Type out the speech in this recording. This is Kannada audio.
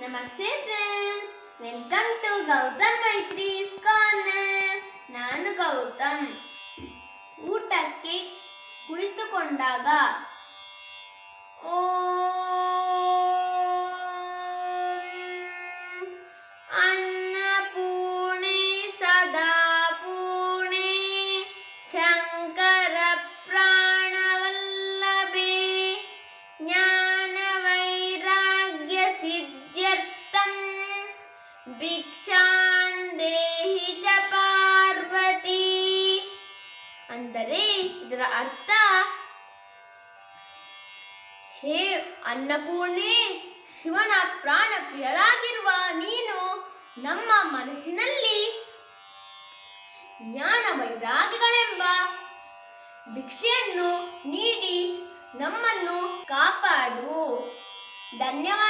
ನಮಸ್ತೆ friends welcome to Gautam Maitri's corner ನಾನು ಗೌತಮ್. ಊಟಕ್ಕೆ ಕುಳಿತುಕೊಂಡಾಗ ಭಿಕ್ಷಾನ್ ದೇಹಿ ಚ ಪಾರ್ವತಿ. ಅಂದರೆ ಇದರ ಅರ್ಥ ಹೇ ಅನ್ನಪೂರ್ಣೆ, ಶಿವನ ಪ್ರಾಣ ಪ್ರಿಯಳಾಗಿರುವ ನೀನು ನಮ್ಮ ಮನಸ್ಸಿನಲ್ಲಿ ಜ್ಞಾನ ವೈರಾಗಿಗಳೆಂಬ ಭಿಕ್ಷೆಯನ್ನು ನೀಡಿ ನಮ್ಮನ್ನು ಕಾಪಾಡು. ಧನ್ಯವಾದಗಳು